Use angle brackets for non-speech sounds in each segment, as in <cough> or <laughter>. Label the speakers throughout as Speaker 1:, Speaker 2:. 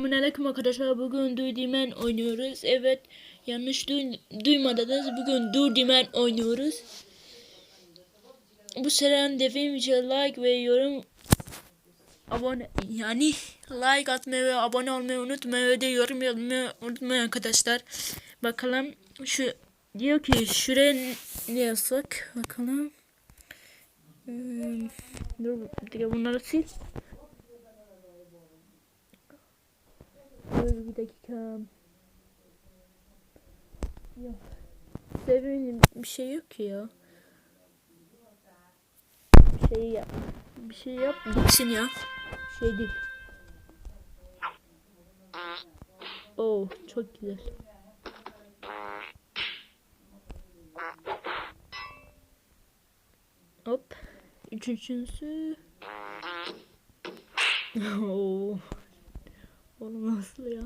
Speaker 1: Selamünaleyküm arkadaşlar. Bugün Duydimen oynuyoruz. Evet, yanlış duy duymadınız. Bugün Duydimen oynuyoruz. Bu sefer defimce like ve yorum abone yani like atmayı ve abone olmayı unutmayın ve de yorum yazmayı unutmayın arkadaşlar. Bakalım şu diyor ki şuraya ne yazsak bakalım. Hmm, dur bunları sil. Dur bir dakika. Yok. Sevmenin bir şey yok ki ya. Şey yap. Bir şey yap gitsin ya. Şey değil. Oo çok güzel. Hop. Üçüncüsü. <laughs> Oo. Oğlum nasıl ya?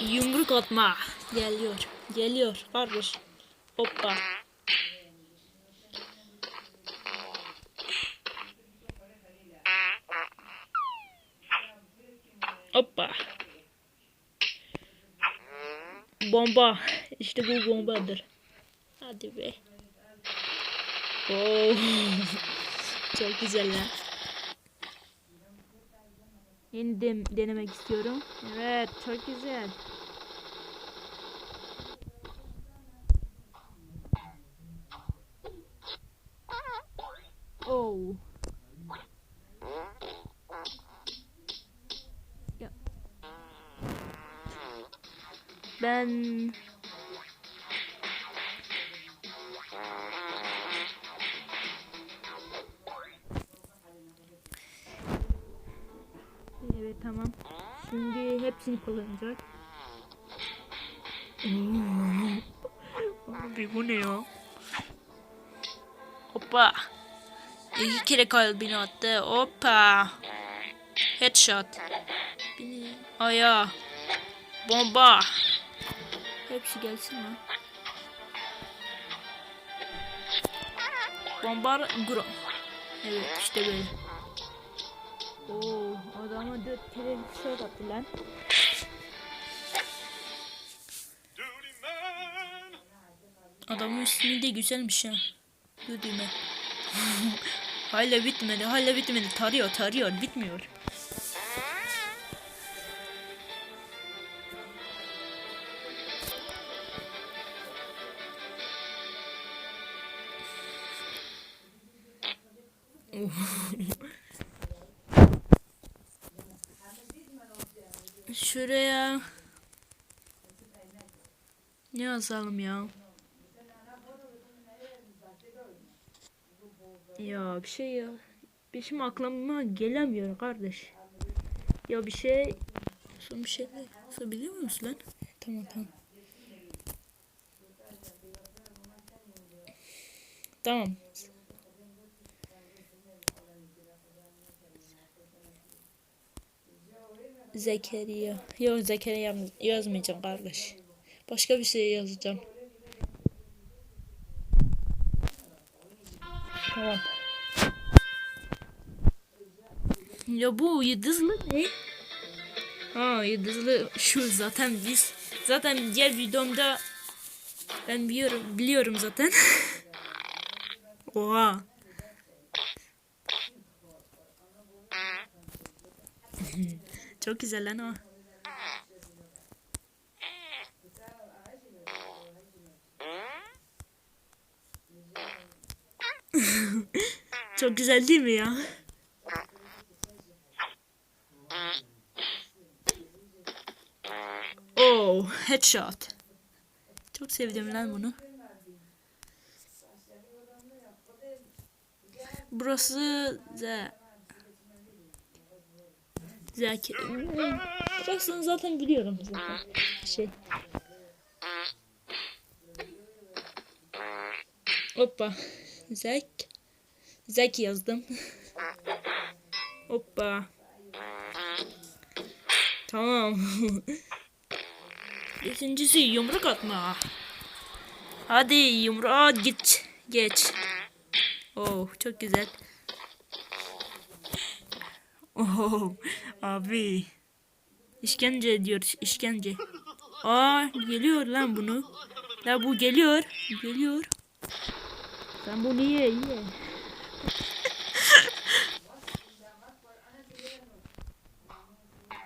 Speaker 1: Yumruk atma. Geliyor. Geliyor kardeş. Hoppa. Hoppa. Bomba. İşte bu bombadır. Hadi be. Oo. <laughs> Çok güzel ya. Yeni dem denemek istiyorum. Evet, çok güzel. Oh. Ya. Ben hepsini kullanacak. <laughs> Abi bu ne ya? Hoppa. İki kere kalbini attı. Hoppa. Headshot. Aya. Bomba. Hepsi gelsin lan. Bomba gro. Evet işte böyle. Oo, adama dört kere shot attı lan. Adamın ismi de güzelmiş ya. Düdüme. <laughs> hala bitmedi, hala bitmedi. Tarıyor, tarıyor, bitmiyor. Şuraya ne yazalım ya? Ya bir şey ya. Bir şey aklıma gelemiyor kardeş. Ya bir şey son bir şey Sen biliyor musun lan? Tamam tamam. Tamam. Zekeriya. Yok Zekeriya yaz- yazmayacağım kardeş. Başka bir şey yazacağım. Tamam. Ya bu yıldızlı ne? Ha yıldızlı şu zaten biz zaten diğer videomda ben biliyorum biliyorum zaten. <laughs> Oha. <laughs> Çok güzel lan o. Çok güzel değil mi ya? Oh, headshot. Çok sevdim lan bunu. Burası da Zeki. Burasını zaten biliyorum zaten. Şey. Hoppa. Zek. Zeki yazdım. Hoppa. Tamam. <laughs> Beşincisi yumruk atma. Hadi yumruğa git. Geç. Oh çok güzel. Oh, abi. İşkence ediyor işkence. Aa geliyor lan bunu. La bu geliyor. Geliyor. Sen bunu ye ye.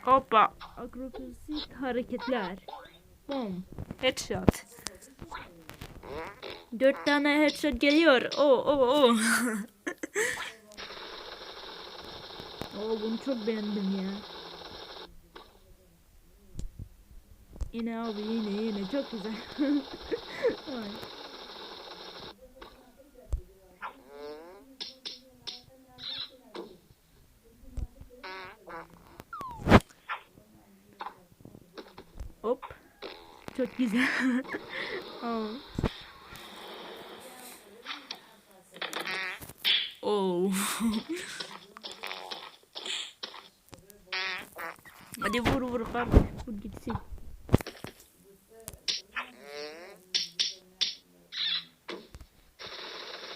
Speaker 1: Hoppa. Akrobasik hareketler. Bom. Headshot. Dört tane headshot geliyor. Oo oo oo. <laughs> Oo bunu çok beğendim ya. Yine abi yine yine çok güzel. <laughs> Ay. Hop. Çok güzel. <laughs> Aa. Oo. Hadi vur vur kardeş. Vur gitsin.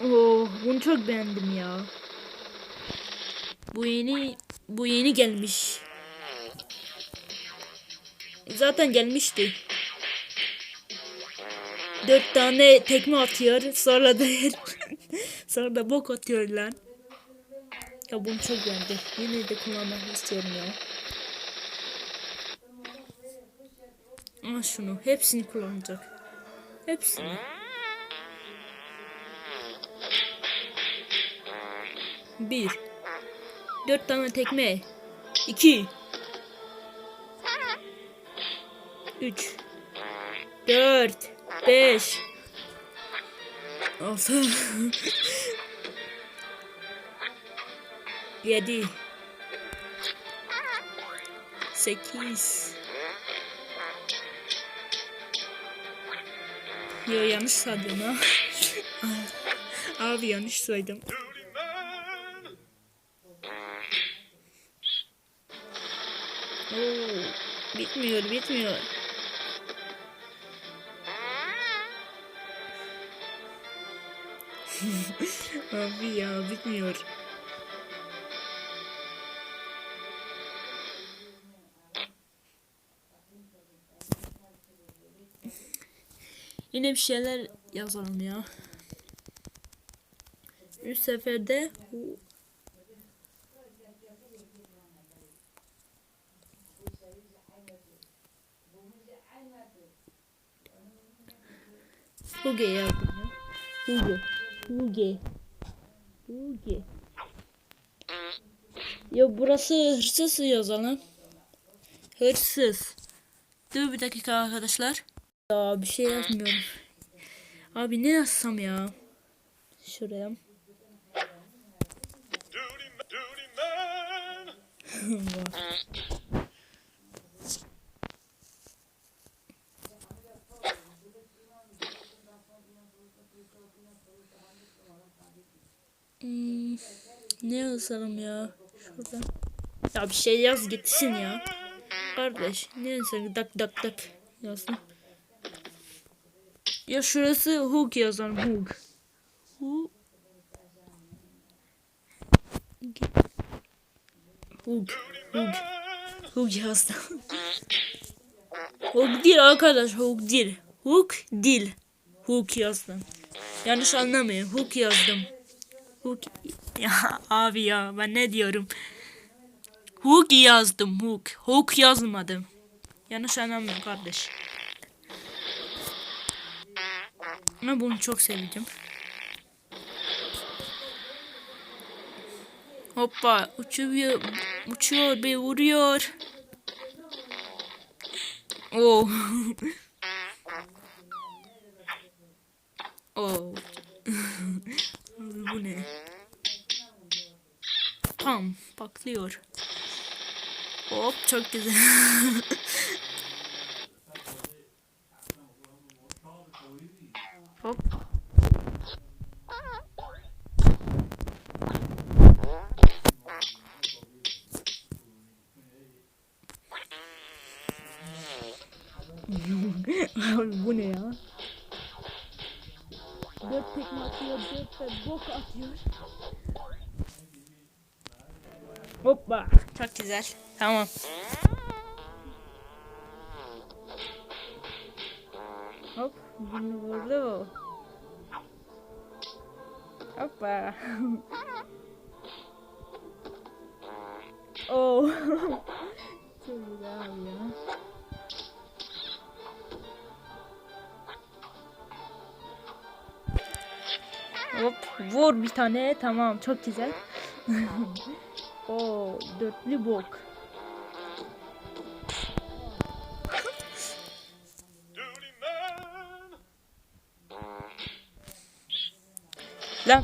Speaker 1: Oo, bunu çok beğendim ya. Bu yeni bu yeni gelmiş. Zaten gelmişti. Dört tane tekme atıyor. Sonra da <laughs> sonra da bok atıyor lan. Ya bunu çok beğendim. Yine de kullanmak istiyorum ya. Al şunu. Hepsini kullanacak. Hepsini. Bir. Dört tane tekme. İki. Üç. Dört. Beş. Altı. Yedi. Sekiz. Yo yanlış saydım ha. Abi yanlış saydım. Oo, bitmiyor bitmiyor. <laughs> Abi ya bitmiyor. Yine bir şeyler yazalım ya. Üç seferde hu- Huge yazdım ya. Huge. Huge. Huge. Ya burası hırsız yazalım. Hırsız. Dur bir dakika arkadaşlar. Ya bir şey yazmıyorum. Abi ne yazsam ya? Şuraya.
Speaker 2: Duty, <laughs> duty man.
Speaker 1: Var. Hmm, ne yazalım ya? Şurada. Ya bir şey yaz gitsin ya. Kardeş neyse dak dak dak yazdım. Ya şurası hook yazalım hook. Hook. Hook. Hook. Hook yazdım. Hook değil arkadaş hook değil. Hook değil. Hook yazdım. Yanlış anlamayın. Hook yazdım. Hook. Ya abi ya ben ne diyorum. Hook yazdım hook. Hook yazmadım. Yanlış anlamayın kardeş. Ama bunu çok sevdim. Hoppa uçuyor, uçuyor ve vuruyor. Oh. <laughs> oh. Bu ne? Tam patlıyor. Hop çok güzel. <laughs> güzel. Tamam. Hop. Bunu vurdu. Hoppa. <laughs> oh. <laughs> Çok güzel ya. Hop vur bir tane tamam çok güzel. <laughs> o dörtlü bok.
Speaker 2: Duty man.
Speaker 1: Lan.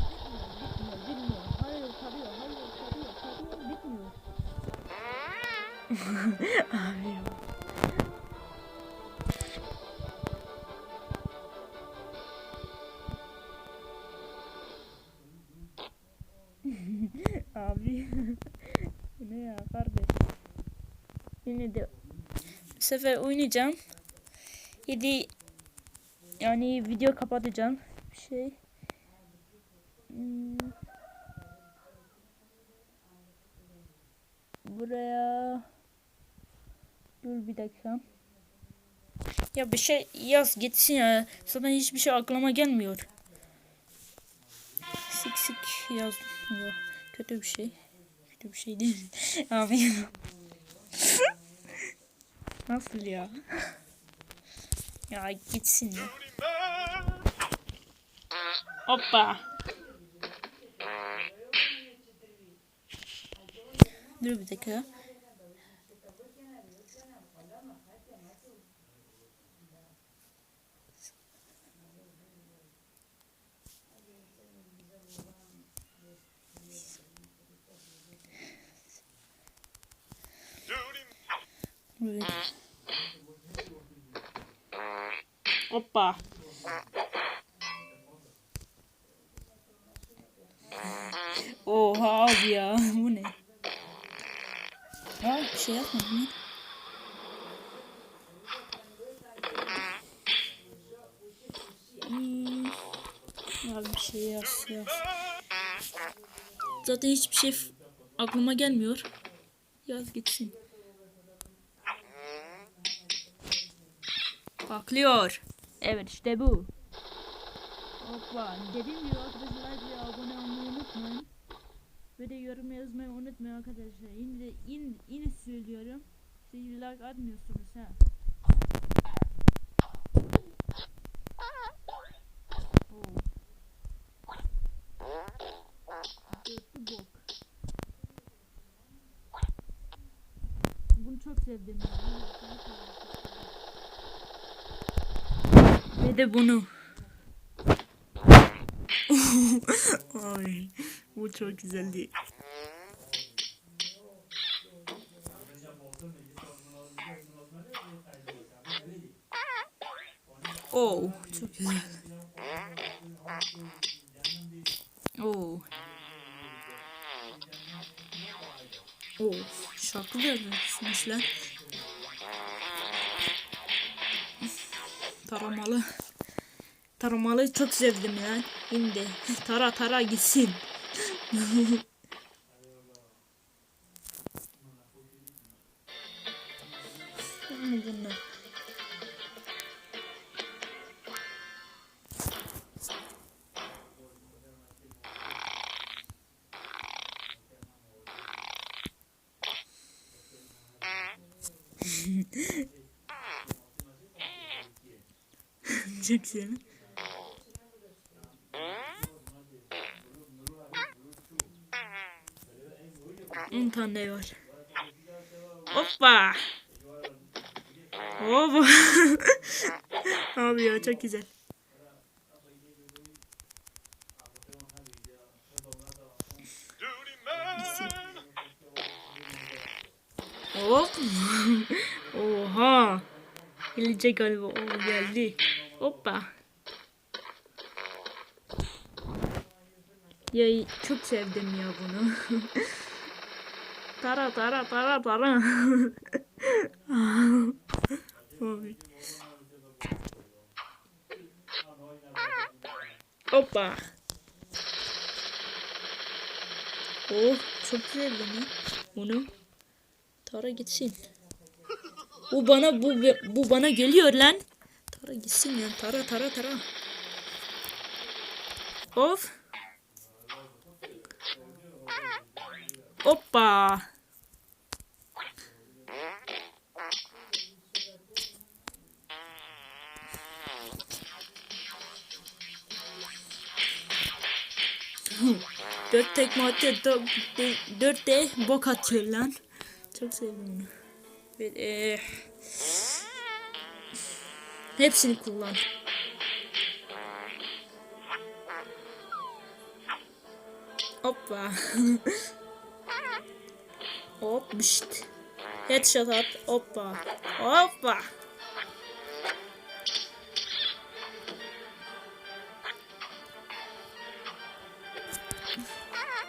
Speaker 1: Sefer oynayacağım. Yedi yani video kapatacağım. Bir şey. Hmm. Buraya dur bir dakika. Ya bir şey yaz gitsin ya. Zaten hiçbir şey aklıma gelmiyor. Sik sik yaz. Yok. Kötü bir şey. Kötü bir şey değil. <laughs> Abi. <laughs> Nasıl ya? <laughs> Ya gitsin ya. Hoppa. Dur bir dakika. Oha abi ya <laughs> bu ne? Ha bir şey yapmadım ya. Hmm. Ya bir şey yaz yaz. Zaten hiçbir şey aklıma gelmiyor. Yaz gitsin. Paklıyor. Evet işte bu. Hoppa. Dediğim gibi arkadaşlar like ve abone olmayı unutmayın. Ve de yorum yazmayı unutmayın arkadaşlar. Yine de yine, yine söylüyorum. Siz like atmıyorsunuz ha. Bunu çok sevdim. Ve de bunu. Çok güzeldi. Oh, çok güzel. Oh. Oh, şarkı vermişsiniz lan. Taramalı. Taramalı çok sevdim ya. Şimdi tara tara gitsin. Bunlar. Çok güzel. Tane var. Hoppa. Hoppa. <laughs> Abi ya çok güzel. Hop. <laughs> Oha. Gelecek galiba. O geldi. Hoppa. Ya çok sevdim ya bunu. <laughs> tara tara tara tara. <laughs> Hoppa. Oh çok sevdim ya. Bunu Tara gitsin. Bu bana bu bu bana geliyor lan. Tara gitsin ya. Tara tara tara. Of. Hoppa. Dört tekme atıyor. Dört, dört de bok atıyor lan. Çok sevdim. Ve, eh, hepsini kullan. Hoppa. <laughs> Hop bişt. Headshot at. Hoppa. Hoppa.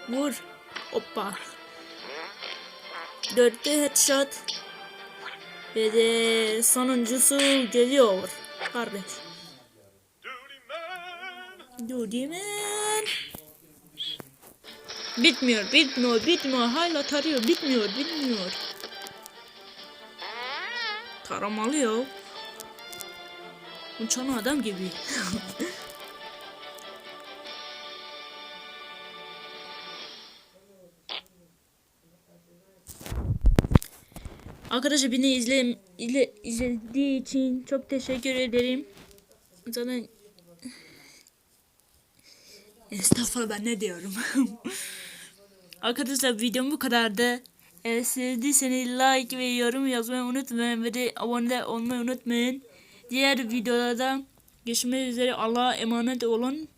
Speaker 1: Vur. Hoppa. Dörtte headshot. Ve de sonuncusu geliyor. Kardeş.
Speaker 2: Duty man.
Speaker 1: Duty man. Bitmiyor, bitmiyor, bitmiyor. Hala tarıyor, bitmiyor, bitmiyor. Taramalı ya. Uçan adam gibi. <laughs> Arkadaşlar beni izle, izle, izlediği için çok teşekkür ederim. Zaten <laughs> Estağfurullah ben ne diyorum. <laughs> Arkadaşlar videom bu kadardı. Eğer sevdiyseniz like ve yorum yazmayı unutmayın ve de abone olmayı unutmayın. Diğer videolarda görüşmek üzere Allah'a emanet olun.